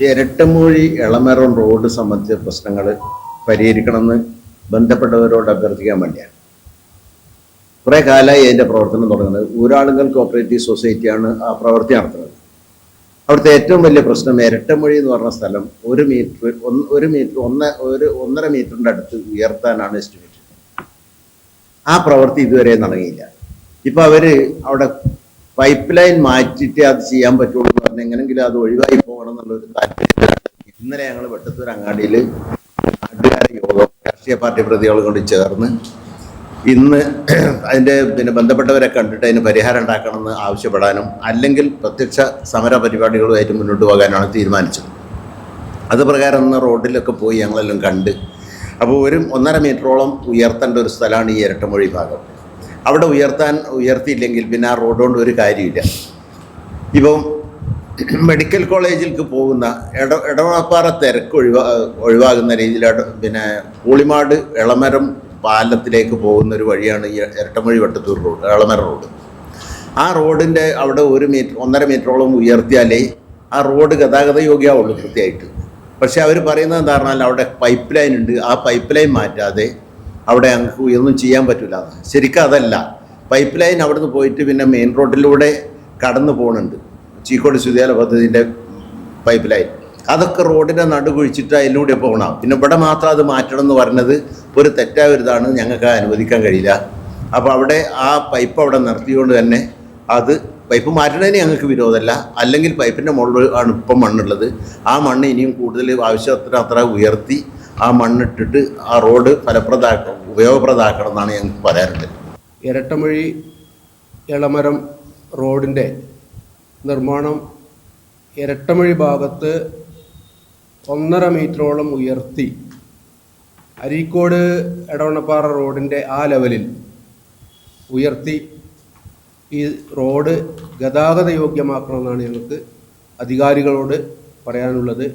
Irattamoozhi Elamaram road സംബന്ധിച്ച പ്രശ്നങ്ങൾ പരിഹരിക്കണമെന്ന് ബന്ധപ്പെട്ടവരോട് അഭ്യർത്ഥിക്കാൻ വേണ്ടിയാണ്. കുറേ കാലമായി അതിന്റെ പ്രവർത്തനം തുടങ്ങുന്നത്. ഊരാളുങ്കൽ കോപ്പറേറ്റീവ് സൊസൈറ്റിയാണ് ആ പ്രവൃത്തി നടത്തുന്നത്. അവിടുത്തെ ഏറ്റവും വലിയ പ്രശ്നം ഇരട്ടമൊഴി എന്ന് പറഞ്ഞ സ്ഥലം ഒരു മീറ്റർ ഒരു മീറ്റർ ഒന്ന് ഒരു ഒന്നര മീറ്ററിന്റെ അടുത്ത് ഉയർത്താനാണ് എസ്റ്റിമേറ്റ്. ആ പ്രവൃത്തി ഇതുവരെ നടങ്ങിയില്ല. ഇപ്പോൾ അവർ അവിടെ പൈപ്പ് ലൈൻ മാറ്റിയിട്ടേ അത് ചെയ്യാൻ പറ്റുള്ളൂ എന്ന് പറഞ്ഞാൽ എങ്ങനെങ്കിലും അത് ഒഴിവായി പോകണം എന്നുള്ള ഒരു താല്പര്യത്തിലാണ്. ഇന്നലെ ഞങ്ങൾ വെട്ടത്തൂർ അങ്ങാടിയിൽ നാട്ടുകാരെ യോഗം രാഷ്ട്രീയ പാർട്ടി പ്രതികൾ കൊണ്ട് ചേർന്ന് ഇന്ന് അതിന്റെ പിന്നെ ബന്ധപ്പെട്ടവരെ കണ്ടിട്ട് അതിന് പരിഹാരം ഉണ്ടാക്കണമെന്ന് ആവശ്യപ്പെടാനും അല്ലെങ്കിൽ പ്രത്യക്ഷ സമര പരിപാടികളുമായിട്ട് മുന്നോട്ട് പോകാനാണ് തീരുമാനിച്ചത്. അത് പ്രകാരം ഇന്ന് റോഡിലൊക്കെ പോയി ഞങ്ങളെല്ലാം കണ്ട്. അപ്പോൾ ഒരു ഒന്നര മീറ്ററോളം ഉയർത്തേണ്ട ഒരു സ്ഥലമാണ് ഈ ഇരട്ടമൊഴി ഭാഗം. അവിടെ ഉയർത്താൻ ഉയർത്തിയില്ലെങ്കിൽ പിന്നെ ആ റോഡ് കൊണ്ട് ഒരു കാര്യമില്ല. ഇപ്പം മെഡിക്കൽ കോളേജിലേക്ക് പോകുന്ന ഇട ഇടവപ്പാറ തിരക്ക് ഒഴിവാ ഒഴിവാകുന്ന രീതിയിൽ പിന്നെ പൂളിമാട് എളമരം പാലത്തിലേക്ക് പോകുന്ന ഒരു വഴിയാണ് ഈ ഇരട്ടമൊഴി വട്ടത്തൂർ റോഡ് എളമരം റോഡ്. ആ റോഡിന്റെ അവിടെ ഒരു മീറ്റർ ഒന്നര മീറ്ററോളം ഉയർത്തിയാലേ ആ റോഡ് ഗതാഗത യോഗ്യമാവുള്ളൂ കൃത്യമായിട്ട്. പക്ഷേ അവർ പറയുന്നത് എന്താ പറഞ്ഞാൽ അവിടെ പൈപ്പ് ലൈൻ ഉണ്ട് ആ പൈപ്പ് ലൈൻ മാറ്റാതെ അവിടെ ഞങ്ങൾക്ക് ഒന്നും ചെയ്യാൻ പറ്റില്ല ശരിക്കും അതല്ല. പൈപ്പ് ലൈൻ അവിടുന്ന് പോയിട്ട് പിന്നെ മെയിൻ റോഡിലൂടെ കടന്നു പോകുന്നുണ്ട് ചീക്കോട് ശുദ്ധിയാല പദ്ധതിന്റെ പൈപ്പ് ലൈൻ അതൊക്കെ റോഡിന്റെ നടു കുഴിച്ചിട്ട് അതിലൂടെ പോകണം പിന്നെ ഇവിടെ മാത്രം അത് മാറ്റണം എന്ന് പറഞ്ഞത് ഒരു തെറ്റായ ഒരിതാണ് ഞങ്ങൾക്ക് അനുവദിക്കാൻ കഴിയില്ല. അപ്പോൾ അവിടെ ആ പൈപ്പ് അവിടെ നിർത്തിക്കൊണ്ട് തന്നെ അത് പൈപ്പ് മാറ്റണതിന് ഞങ്ങൾക്ക് വിരോധമല്ല. അല്ലെങ്കിൽ പൈപ്പിന്റെ മുകളിൽ ആണ് ഇപ്പം മണ്ണുള്ളത്. ആ മണ്ണ് ഇനിയും കൂടുതൽ ആവശ്യത്തിന് അത്ര ഉയർത്തി ആ മണ്ണിട്ടിട്ട് ആ റോഡ് ഫലപ്രദമാക്കണം ഉപയോഗപ്രദമാക്കണം എന്നാണ് ഞങ്ങൾക്ക് പറയാറുണ്ട് ഇരട്ടമൊഴി ഇളമരം റോഡിന്റെ നിർമ്മാണം ഇരട്ടമൊഴി ഭാഗത്ത് ഒന്നര മീറ്ററോളം ഉയർത്തി അരീക്കോട് എടവണ്ണപ്പാറ റോഡിന്റെ ആ ലെവലിൽ ഉയർത്തി ഈ റോഡ് ഗതാഗത യോഗ്യമാക്കണമെന്നാണ് ഞങ്ങൾക്ക് അധികാരികളോട് പറയാനുള്ളത്.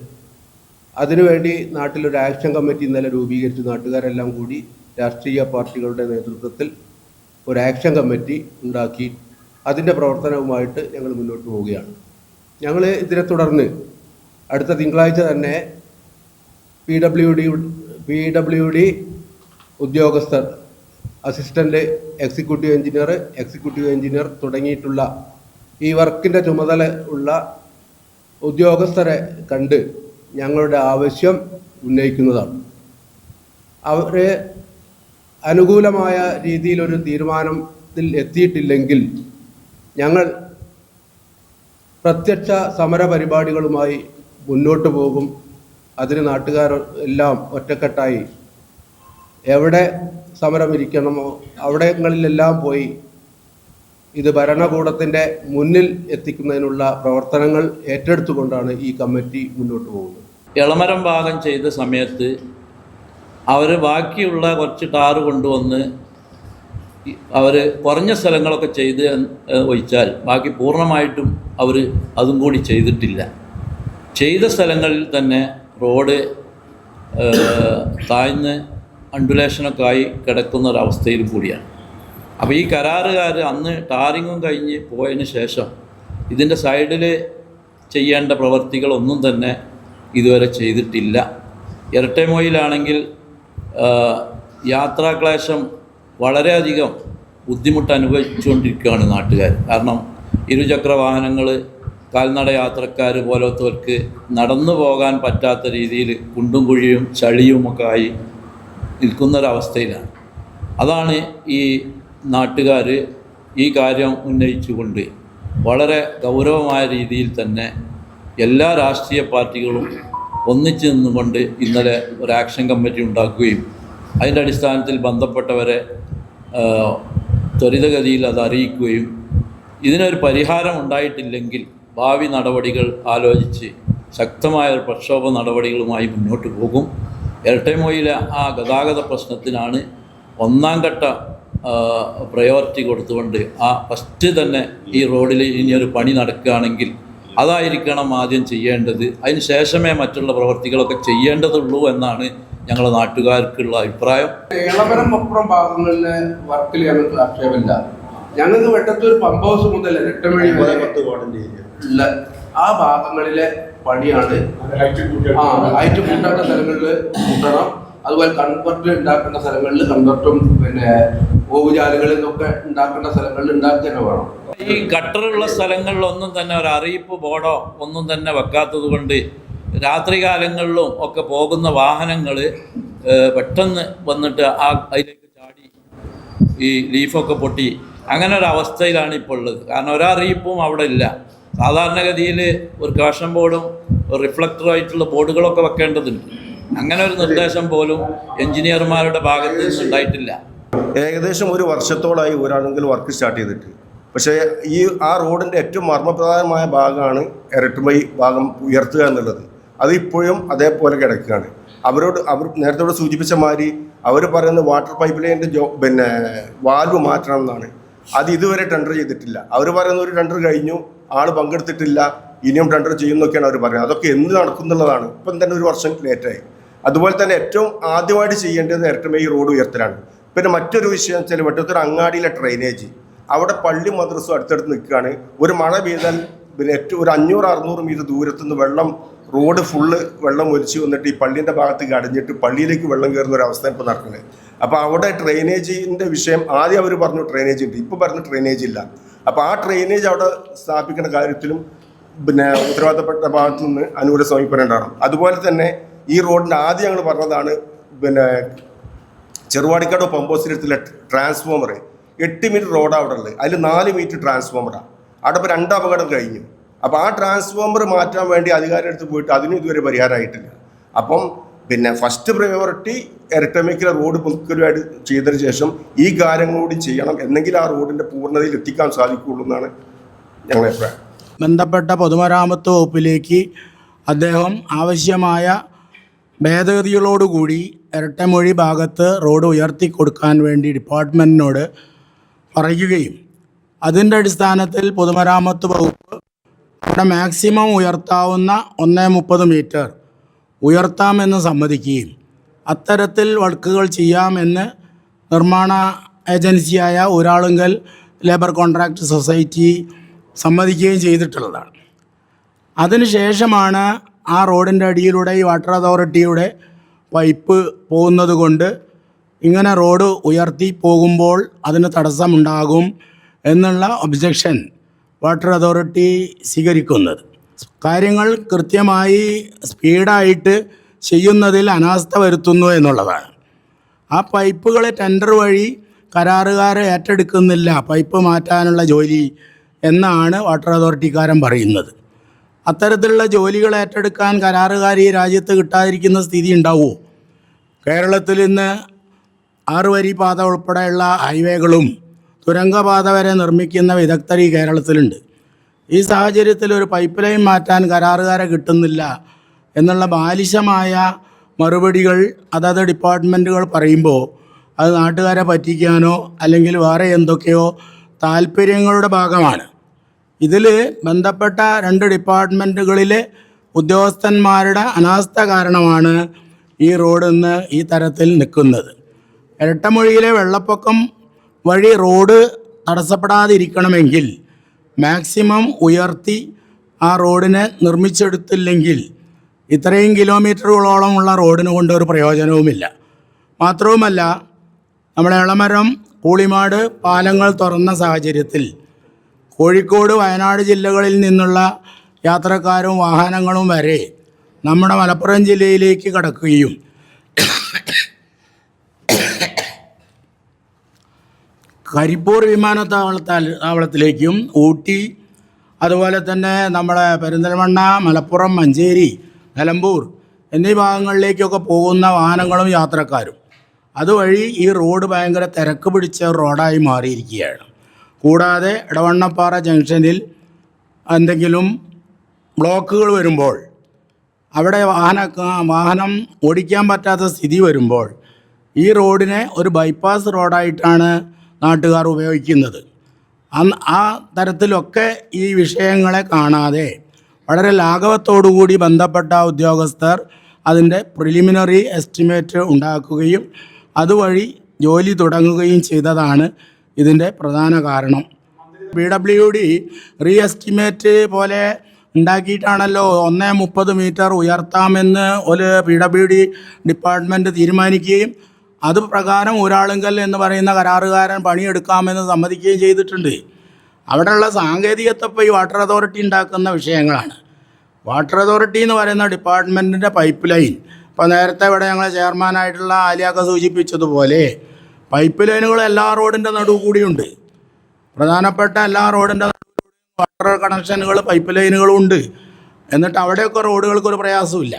അതിനുവേണ്ടി നാട്ടിലൊരു ആക്ഷൻ കമ്മിറ്റി ഇന്നലെ രൂപീകരിച്ച് നാട്ടുകാരെല്ലാം കൂടി രാഷ്ട്രീയ പാർട്ടികളുടെ നേതൃത്വത്തിൽ ഒരു ആക്ഷൻ കമ്മിറ്റി ഉണ്ടാക്കി അതിന്റെ പ്രവർത്തനവുമായിട്ട് ഞങ്ങൾ മുന്നോട്ട് പോവുകയാണ്. ഞങ്ങൾ ഇതിനെ തുടർന്ന് അടുത്ത തിങ്കളാഴ്ച തന്നെ P W D P W D ഉദ്യോഗസ്ഥർ assistant executive engineer executive engineer തുടങ്ങിയിട്ടുള്ള ഈ വർക്കിന്റെ ചുമതല ഉള്ള ഉദ്യോഗസ്ഥരെ കണ്ട് ഞങ്ങളുടെ ആവശ്യം ഉന്നയിക്കുന്നതാണ്. അവരെ അനുകൂലമായ രീതിയിലൊരു തീരുമാനത്തിൽ എത്തിയിട്ടില്ലെങ്കിൽ ഞങ്ങൾ പ്രത്യക്ഷ സമര പരിപാടികളുമായി മുന്നോട്ട് പോകും. അതിന് നാട്ടുകാർ എല്ലാം ഒറ്റക്കെട്ടായി എവിടെ സമരം ഇരിക്കണമോ അവിടങ്ങളിലെല്ലാം പോയി ഇത് ഭരണകൂടത്തിന്റെ മുന്നിൽ എത്തിക്കുന്നതിനുള്ള പ്രവർത്തനങ്ങൾ ഏറ്റെടുത്തുകൊണ്ടാണ് ഈ കമ്മിറ്റി മുന്നോട്ട് പോകുന്നത്. ഇളമരം ഭാഗം ചെയ്ത സമയത്ത് അവർ ബാക്കിയുള്ള കുറച്ച് ടാറ് കൊണ്ടുവന്ന് അവർ കുറഞ്ഞ സ്ഥലങ്ങളൊക്കെ ചെയ്ത് ഒഴിച്ചാൽ ബാക്കി പൂർണമായിട്ടും അവർ അതും കൂടി ചെയ്തിട്ടില്ല. ചെയ്ത സ്ഥലങ്ങളിൽ തന്നെ റോഡ് താഴ്ന്ന് അണ്ടുലേഷനൊക്കെ ആയി കിടക്കുന്ന ഒരവസ്ഥയിൽ കൂടിയാണ്. അപ്പോൾ ഈ കരാറുകാർ അന്ന് ടാറിങ്ങും കഴിഞ്ഞ് പോയതിന് ശേഷം ഇതിന്റെ സൈഡിൽ ചെയ്യേണ്ട പ്രവർത്തികളൊന്നും തന്നെ ഇതുവരെ ചെയ്തിട്ടില്ല. ഇരട്ടമൊയിലാണെങ്കിൽ യാത്രാക്ലേശം വളരെയധികം ബുദ്ധിമുട്ട് അനുഭവിച്ചുകൊണ്ടിരിക്കുകയാണ് നാട്ടുകാർ. കാരണം ഇരുചക്ര വാഹനങ്ങൾ കാൽനട യാത്രക്കാർ പോലത്തവർക്ക് നടന്നു പോകാൻ പറ്റാത്ത രീതിയിൽ കുണ്ടും കുഴിയും ചളിയുമൊക്കെ ആയി നിൽക്കുന്നൊരവസ്ഥയിലാണ്. അതാണ് ഈ നാട്ടുകാർ ഈ കാര്യം ഉന്നയിച്ചുകൊണ്ട് വളരെ ഗൗരവമായ രീതിയിൽ തന്നെ എല്ലാ രാഷ്ട്രീയ പാർട്ടികളും ഒന്നിച്ചു നിന്നുകൊണ്ട് ഇന്നലെ ഒരു ആക്ഷൻ കമ്മിറ്റി ഉണ്ടാക്കുകയും അതിന്റെ അടിസ്ഥാനത്തിൽ ബന്ധപ്പെട്ടവരെ ത്വരിതഗതിയിൽ അത് അറിയിക്കുകയും ഇതിനൊരു പരിഹാരം ഉണ്ടായിട്ടില്ലെങ്കിൽ ഭാവി നടപടികൾ ആലോചിച്ച് ശക്തമായ ഒരു പ്രക്ഷോഭ നടപടികളുമായി മുന്നോട്ട് പോകും. ഇരട്ടമൊയിലെ ആ ഗതാഗത പ്രശ്നത്തിനാണ് ഒന്നാം ഘട്ട പ്രയോറിറ്റി കൊടുത്തുകൊണ്ട് ആ ഫസ്റ്റ് തന്നെ ഈ റോഡിൽ ഇനിയൊരു പണി നടക്കുകയാണെങ്കിൽ അതായിരിക്കണം ആദ്യം ചെയ്യേണ്ടത്. അതിന് ശേഷമേ മറ്റുള്ള പ്രവർത്തികളൊക്കെ ചെയ്യേണ്ടതുള്ളൂ എന്നാണ് ഞങ്ങളുടെ നാട്ടുകാർക്കുള്ള അഭിപ്രായം. ഇളവരം അപ്പുറം ഭാഗങ്ങളിലെ വർക്കിൽ ഞങ്ങൾക്ക് ആക്ഷേപമില്ല. ഞങ്ങൾക്ക് വെട്ടത്തൂർ പമ്പ് ഹൗസ് മുതൽ രട്ടമഴി വരെ ഉള്ള ആ ഭാഗങ്ങളിലെ പണിയാണ് ആ ഹൈറ്റ് കൂട്ടേണ്ട സ്ഥലങ്ങളിൽ കൂട്ടണം. അതുപോലെ കൺവെർട്ട് ഉണ്ടാക്കേണ്ട സ്ഥലങ്ങളിൽ കൺവെർട്ടും പിന്നെ ഓവുചാലുകൾ നിന്നൊക്കെ ഉണ്ടാക്കേണ്ട സ്ഥലങ്ങളിൽ ഉണ്ടാക്കുക തന്നെ വേണം. ഈ ഗട്ടറുള്ള സ്ഥലങ്ങളിലൊന്നും തന്നെ ഒരു അറിയിപ്പ് ബോർഡോ ഒന്നും തന്നെ വെക്കാത്തത് കൊണ്ട് രാത്രി കാലങ്ങളിലും ഒക്കെ പോകുന്ന വാഹനങ്ങൾ പെട്ടെന്ന് വന്നിട്ട് ആ അതിലേക്ക് ചാടി ഈ ലീഫൊക്കെ പൊട്ടി. അങ്ങനെ ഒരു അവസ്ഥയിലാണ് ഇപ്പോൾ ഉള്ളത്. കാരണം ഒരറിയിപ്പും അവിടെ ഇല്ല. സാധാരണഗതിയിൽ ഒരു കാഷൻ ബോർഡും ഒരു റിഫ്ലക്ടറും ആയിട്ടുള്ള ബോർഡുകളൊക്കെ വെക്കേണ്ടതുണ്ട്. അങ്ങനെ ഒരു നിർദ്ദേശം പോലും എഞ്ചിനീയർമാരുടെ ഭാഗത്ത് നിന്ന് ഉണ്ടായിട്ടില്ല. ഏകദേശം ഒരു വർഷത്തോളമായി ഒരാളെങ്കിലും വർക്ക് സ്റ്റാർട്ട് ചെയ്തിട്ട്. പക്ഷേ ഈ ആ റോഡിന്റെ ഏറ്റവും മർമ്മപ്രധാനമായ ഭാഗമാണ് ഇരട്ടുമൈ ഭാഗം ഉയർത്തുക എന്നുള്ളത്. അത് ഇപ്പോഴും അതേപോലെ കിടക്കുകയാണ്. അവരോട് അവർ നേരത്തെ ഇവിടെ സൂചിപ്പിച്ച മാതിരി അവർ പറയുന്ന വാട്ടർ പൈപ്പ് ലൈനിന്റെ ജോ പിന്നെ വാൽവ് മാറ്റണം എന്നാണ് അത് ഇതുവരെ ടെൻഡർ ചെയ്തിട്ടില്ല. അവർ പറയുന്ന ഒരു ടെൻഡർ കഴിഞ്ഞു. ആൾ പങ്കെടുത്തിട്ടില്ല. ഇനിയും ടെൻഡർ ചെയ്യുന്നൊക്കെയാണ് അവർ പറയുന്നത്. അതൊക്കെ എന്ന് നടക്കുന്നുള്ളതാണ്. ഇപ്പം തന്നെ ഒരു വർഷം ലേറ്റായി അതുപോലെ തന്നെ ഏറ്റവും ആദ്യമായിട്ട് ചെയ്യേണ്ടത് ഇരട്ടുമൈ റോഡ് ഉയർത്തലാണ്. പിന്നെ മറ്റൊരു വിഷയം വെച്ചാൽ വെട്ടത്തൊരു അങ്ങാടിയിലെ ഡ്രെയിനേജ് അവിടെ പള്ളി മദ്രസും അടുത്തടുത്ത് നിൽക്കുകയാണ്. ഒരു മഴ പെയ്താൽ പിന്നെ ഏറ്റവും ഒരു അഞ്ഞൂറ് അറുന്നൂറ് മീറ്റർ ദൂരത്തു നിന്ന് വെള്ളം റോഡ് ഫുള്ള് വെള്ളം ഒലിച്ച് വന്നിട്ട് ഈ പള്ളീന്റെ ഭാഗത്തേക്ക് അടിഞ്ഞിട്ട് പള്ളിയിലേക്ക് വെള്ളം കയറുന്ന ഒരു അവസ്ഥ ഇപ്പോൾ നടക്കുന്നത്. അപ്പോൾ അവിടെ ഡ്രെയിനേജിന്റെ വിഷയം ആദ്യം അവർ പറഞ്ഞു ഡ്രെയിനേജ് ഉണ്ട്. ഇപ്പോൾ പറഞ്ഞു ഡ്രെയിനേജ് ഇല്ല. അപ്പോൾ ആ ഡ്രെയിനേജ് അവിടെ സ്ഥാപിക്കുന്ന കാര്യത്തിലും പിന്നെ ഉത്തരവാദിത്തപ്പെട്ട ഭാഗത്തു നിന്ന് അനുകൂല സമീപനം ഉണ്ടാകണം അതുപോലെ തന്നെ ഈ റോഡിന്റെ ആദ്യം ഞങ്ങൾ പറഞ്ഞതാണ് പിന്നെ ചെറുവാടിക്കാട് പമ്പോസിലെടുത്തുള്ള ട്രാൻസ്ഫോമർ എട്ട് മീറ്റർ റോഡാണ് അവിടെ ഉള്ളത് അതിൽ നാല് മീറ്റർ ട്രാൻസ്ഫോമറാണ് അവിടെ ഇപ്പോൾ രണ്ട് അപകടം കഴിഞ്ഞു. അപ്പോൾ ആ ട്രാൻസ്ഫോമർ മാറ്റാൻ വേണ്ടി അധികാരം എടുത്ത് പോയിട്ട് അതിനും ഇതുവരെ പരിഹാരമായിട്ടില്ല. അപ്പം പിന്നെ ഫസ്റ്റ് പ്രയോറിറ്റി ഇരട്ടമേക്കിലെ റോഡ് പുതുക്കലുമായിട്ട് ചെയ്തതിന് ശേഷം ഈ കാര്യങ്ങൾ കൂടി ചെയ്യണം എന്നെങ്കിൽ ആ റോഡിന്റെ പൂർണതയിൽ എത്തിക്കാൻ സാധിക്കുകയുള്ളൂ എന്നാണ് ഞങ്ങളുടെ അഭിപ്രായം. ബന്ധപ്പെട്ട പൊതുമരാമത്ത് വകുപ്പിലേക്ക് അദ്ദേഹം ആവശ്യമായ ഭേദഗതികളോടുകൂടി ഇരട്ടമൊഴി ഭാഗത്ത് റോഡ് ഉയർത്തി കൊടുക്കാൻ വേണ്ടി ഡിപ്പാർട്ട്മെന്റിനോട് പറയുകയും അതിന്റെ അടിസ്ഥാനത്തിൽ പൊതുമരാമത്ത് വകുപ്പ് അവിടെ മാക്സിമം ഉയർത്താവുന്ന ഒന്നേ മുപ്പത് മീറ്റർ ഉയർത്താമെന്ന് സമ്മതിക്കുകയും അത്തരത്തിൽ വർക്കുകൾ ചെയ്യാമെന്ന് നിർമ്മാണ ഏജൻസിയായ ഒരാളുങ്കൽ ലേബർ കോൺട്രാക്ട് സൊസൈറ്റി സമ്മതിക്കുകയും ചെയ്തിട്ടുള്ളതാണ്. അതിനുശേഷമാണ് ആ റോഡിന്റെ അടിയിലൂടെ ഈ വാട്ടർ അതോറിറ്റിയുടെ പൈപ്പ് പോകുന്നത് കൊണ്ട് ഇങ്ങനെ റോഡ് ഉയർത്തി പോകുമ്പോൾ അതിന് തടസ്സമുണ്ടാകും എന്നുള്ള ഒബ്ജക്ഷൻ വാട്ടർ അതോറിറ്റി സ്വീകരിക്കുന്നത്. കാര്യങ്ങൾ കൃത്യമായി സ്പീഡായിട്ട് ചെയ്യുന്നതിൽ അനാസ്ഥ വരുത്തുന്നു എന്നുള്ളതാണ്. ആ പൈപ്പുകളെ ടെൻഡർ വഴി കരാറുകാർ ഏറ്റെടുക്കുന്നില്ല. പൈപ്പ് മാറ്റാനുള്ള ജോലി എന്നാണ് വാട്ടർ അതോറിറ്റിക്കാരൻ പറയുന്നത്. അത്തരത്തിലുള്ള ജോലികൾ ഏറ്റെടുക്കാൻ കരാറുകാരി രാജ്യത്ത് കിട്ടാതിരിക്കുന്ന സ്ഥിതി ഉണ്ടാവുമോ? കേരളത്തിൽ ഇന്ന് ആറുവരി പാത ഉൾപ്പെടെയുള്ള ഹൈവേകളും തുരങ്കപാത വരെ നിർമ്മിക്കുന്ന വിദഗ്ധർ ഈ കേരളത്തിലുണ്ട്. ഈ സാഹചര്യത്തിൽ ഒരു പൈപ്പ് ലൈൻ മാറ്റാൻ കരാറുകാരെ കിട്ടുന്നില്ല എന്നുള്ള ബാലിശമായ മറുപടികൾ അതത് ഡിപ്പാർട്ട്മെന്റുകൾ പറയുമ്പോൾ അത് നാട്ടുകാരെ പറ്റിക്കാനോ അല്ലെങ്കിൽ വേറെ എന്തൊക്കെയോ താല്പര്യങ്ങളുടെ ഭാഗമാണ്. ഇതിൽ ബന്ധപ്പെട്ട രണ്ട് ഡിപ്പാർട്ട്മെന്റുകളിലെ ഉദ്യോഗസ്ഥന്മാരുടെ അനാസ്ഥ കാരണമാണ് ഈ റോഡ് ഇന്ന് ഈ തരത്തിൽ നിൽക്കുന്നത്. ഇരട്ടമൊഴിയിലെ വെള്ളപ്പൊക്കം വഴി റോഡ് തടസ്സപ്പെടാതിരിക്കണമെങ്കിൽ മാക്സിമം ഉയർത്തി ആ റോഡിനെ നിർമ്മിച്ചെടുത്തില്ലെങ്കിൽ ഇത്രയും കിലോമീറ്ററുകളോളമുള്ള റോഡിന് കൊണ്ട് ഒരു പ്രയോജനവുമില്ല. മാത്രവുമല്ല നമ്മുടെ ഇളമരം കൂളിമാട് പാലങ്ങൾ തുറന്ന സാഹചര്യത്തിൽ കോഴിക്കോട് വയനാട് ജില്ലകളിൽ നിന്നുള്ള യാത്രക്കാരും വാഹനങ്ങളും വരെ നമ്മുടെ മലപ്പുറം ജില്ലയിലേക്ക് കടക്കുകയും കരിപ്പൂർ വിമാനത്താവളത്താൽ താവളത്തിലേക്കും ഊട്ടി അതുപോലെ തന്നെ നമ്മുടെ പെരിന്തൽമണ്ണ മലപ്പുറം മഞ്ചേരി നിലമ്പൂർ എന്നീ ഭാഗങ്ങളിലേക്കൊക്കെ പോകുന്ന വാഹനങ്ങളും യാത്രക്കാരും. അതുവഴി ഈ റോഡ് ഭയങ്കര തിരക്ക് പിടിച്ച റോഡായി മാറിയിരിക്കുകയാണ്. കൂടാതെ ഇടവണ്ണപ്പാറ ജംഗ്ഷനിൽ എന്തെങ്കിലും ബ്ലോക്കുകൾ വരുമ്പോൾ അവിടെ വാഹന വാഹനം ഓടിക്കാൻ പറ്റാത്ത സ്ഥിതി വരുമ്പോൾ ഈ റോഡിനെ ഒരു ബൈപ്പാസ് റോഡായിട്ടാണ് നാട്ടുകാർ ഉപയോഗിക്കുന്നത്. ആ തരത്തിലൊക്കെ ഈ വിഷയങ്ങളെ കാണാതെ വളരെ ലാഘവത്തോടുകൂടി ബന്ധപ്പെട്ട ഉദ്യോഗസ്ഥർ അതിന്റെ പ്രിലിമിനറി എസ്റ്റിമേറ്റ് ഉണ്ടാക്കുകയും അതുവഴി ജോലി തുടങ്ങുകയും ചെയ്തതാണ് ഇതിന്റെ പ്രധാന കാരണം. P W D re estimate പോലെ ഉണ്ടാക്കിയിട്ടാണല്ലോ ഒന്നേ മുപ്പത് മീറ്റർ ഉയർത്താമെന്ന് ഒരു പി ഡബ്ല്യു ഡി ഡിപ്പാർട്ട്മെന്റ് തീരുമാനിക്കുകയും അത് പ്രകാരം ഒരാളുങ്കൽ എന്ന് പറയുന്ന കരാറുകാരൻ പണിയെടുക്കാമെന്ന് സമ്മതിക്കുകയും ചെയ്തിട്ടുണ്ട്. അവിടെയുള്ള സാങ്കേതികത്വം ഈ വാട്ടർ അതോറിറ്റി ഉണ്ടാക്കുന്ന വിഷയങ്ങളാണ്. വാട്ടർ അതോറിറ്റി എന്ന് പറയുന്ന ഡിപ്പാർട്ട്മെന്റിന്റെ പൈപ്പ് ലൈൻ ഇപ്പോൾ നേരത്തെ ഇവിടെ ഞങ്ങളെ ചെയർമാനായിട്ടുള്ള ആലിയാക്ക സൂചിപ്പിച്ചതുപോലെ പൈപ്പ് ലൈനുകൾ എല്ലാ റോഡിന്റെ നടുവ് കൂടിയുണ്ട് പ്രധാനപ്പെട്ട എല്ലാ റോഡിന്റെ വാട്ടർ കണക്ഷനുകൾ പൈപ്പ് ലൈനുകളും ഉണ്ട്. എന്നിട്ട് അവിടെയൊക്കെ റോഡുകൾക്ക് ഒരു പ്രയാസമില്ല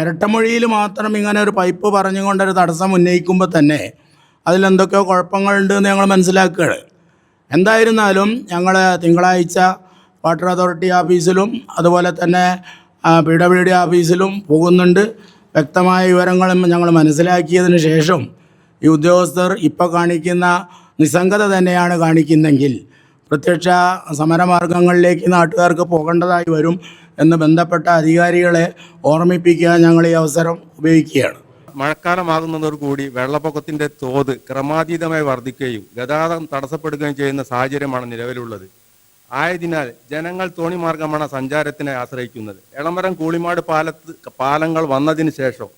ഇരട്ടമൊഴിയിൽ മാത്രം ഇങ്ങനെ ഒരു പൈപ്പ് പറഞ്ഞുകൊണ്ടൊരു തടസ്സം ഉന്നയിക്കുമ്പോൾ തന്നെ അതിലെന്തൊക്കെയോ കുഴപ്പങ്ങളുണ്ട് എന്ന് ഞങ്ങൾ മനസ്സിലാക്കുകയാണ്. എന്തായിരുന്നാലും ഞങ്ങൾ തിങ്കളാഴ്ച വാട്ടർ അതോറിറ്റി ഓഫീസിലും അതുപോലെ തന്നെ പി ഡബ്ല്യു ഡി ഓഫീസിലും പോകുന്നുണ്ട്. വ്യക്തമായ വിവരങ്ങളും ഞങ്ങൾ മനസ്സിലാക്കിയതിന് ശേഷം ഈ ഉദ്യോഗസ്ഥർ ഇപ്പോൾ കാണിക്കുന്ന നിസ്സംഗത തന്നെയാണ് കാണിക്കുന്നെങ്കിൽ പ്രത്യക്ഷ സമരമാർഗങ്ങളിലേക്ക് നാട്ടുകാർക്ക് പോകേണ്ടതായി വരും എന്ന് ബന്ധപ്പെട്ട അധികാരികളെ ഓർമ്മിപ്പിക്കാൻ ഞങ്ങൾ ഈ അവസരം ഉപയോഗിക്കുകയാണ്. മഴക്കാലമാകുന്നതോടുകൂടി വെള്ളപ്പൊക്കത്തിന്റെ തോത് ക്രമാതീതമായി വർദ്ധിക്കുകയും ഗതാഗതം തടസ്സപ്പെടുകയും ചെയ്യുന്ന സാഹചര്യമാണ് നിലവിലുള്ളത്. ആയതിനാൽ ജനങ്ങൾ തോണിമാർഗമാണ് സഞ്ചാരത്തിനെ ആശ്രയിക്കുന്നത്. എളമരം കൂളിമാട് പാലത്ത് പാലങ്ങൾ വന്നതിന് ശേഷം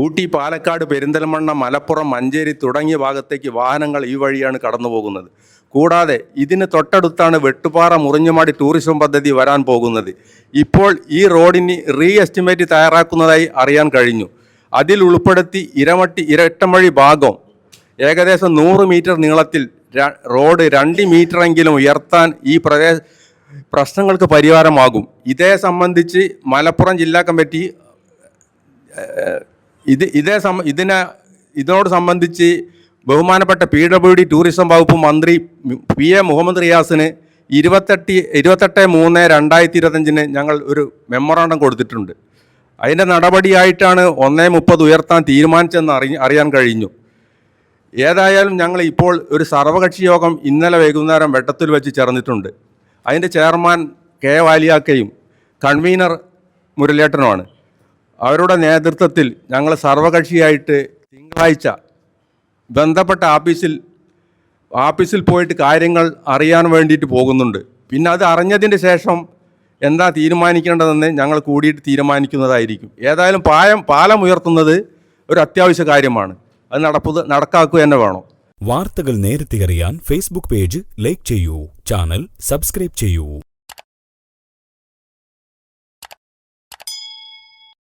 ഊട്ടി പാലക്കാട് പെരിന്തൽമണ്ണ മലപ്പുറം മഞ്ചേരി തുടങ്ങിയ ഭാഗത്തേക്ക് വാഹനങ്ങൾ ഈ വഴിയാണ് കടന്നു പോകുന്നത്. കൂടാതെ ഇതിന് തൊട്ടടുത്താണ് വെട്ടുപാറ മുറിഞ്ഞുമാടി ടൂറിസം പദ്ധതി വരാൻ പോകുന്നത്. ഇപ്പോൾ ഈ റോഡിന് റീ എസ്റ്റിമേറ്റ് തയ്യാറാക്കുന്നതായി അറിയാൻ കഴിഞ്ഞു. അതിൽ ഉൾപ്പെടുത്തി ഇരമട്ടി ഇരട്ടമഴി ഭാഗം ഏകദേശം നൂറ് മീറ്റർ നീളത്തിൽ റോഡ് രണ്ട് മീറ്ററെങ്കിലും ഉയർത്താൻ ഈ പ്രദേശ പ്രശ്നങ്ങൾക്ക് പരിഹാരമാകും. ഇതേ സംബന്ധിച്ച് മലപ്പുറം ജില്ലാ കമ്മിറ്റി ഇത് ഇതേ സം ഇതിനെ ഇതിനോട് സംബന്ധിച്ച് ബഹുമാനപ്പെട്ട പി ഡബ്ല്യു ഡി ടൂറിസം വകുപ്പ് മന്ത്രി പി എ മുഹമ്മദ് റിയാസിന് ഇരുപത്തെട്ട് ഇരുപത്തെട്ട് മൂന്ന് രണ്ടായിരത്തി ഇരുപത്തഞ്ചിന് ഞങ്ങൾ ഒരു മെമ്മോറാണ്ടം കൊടുത്തിട്ടുണ്ട്. അതിന്റെ നടപടിയായിട്ടാണ് ഒന്നേ മുപ്പത് ഉയർത്താൻ തീരുമാനിച്ചെന്ന് അറി അറിയാൻ കഴിഞ്ഞു. ഏതായാലും ഞങ്ങൾ ഇപ്പോൾ ഒരു സർവകക്ഷി യോഗം ഇന്നലെ വൈകുന്നേരം വെട്ടത്തിൽ വെച്ച് ചേർന്നിട്ടുണ്ട്. അതിന്റെ ചെയർമാൻ കെ വാലിയാക്കയും കൺവീനർ മുരളിയേട്ടനുമാണ്. അവരുടെ നേതൃത്വത്തിൽ ഞങ്ങൾ സർവകക്ഷിയായിട്ട് തിങ്കളാഴ്ച ബന്ധപ്പെട്ട ഓഫീസിൽ ഓഫീസിൽ പോയിട്ട് കാര്യങ്ങൾ അറിയാൻ വേണ്ടിയിട്ട് പോകുന്നുണ്ട്. പിന്നെ അത് അറിഞ്ഞതിന് ശേഷം എന്താ തീരുമാനിക്കേണ്ടതെന്ന് ഞങ്ങൾ കൂടിയിട്ട് തീരുമാനിക്കുന്നതായിരിക്കും. ഏതായാലും പായം പാലം ഉയർത്തുന്നത് ഒരു അത്യാവശ്യ കാര്യമാണ്. അത് നടപ്പത് നടക്കാക്കുക തന്നെ വേണം. വാർത്തകൾ നേരത്തെ അറിയാൻ ഫേസ്ബുക്ക് പേജ് ലൈക്ക് ചെയ്യൂ ചാനൽ സബ്സ്ക്രൈബ് ചെയ്യൂ.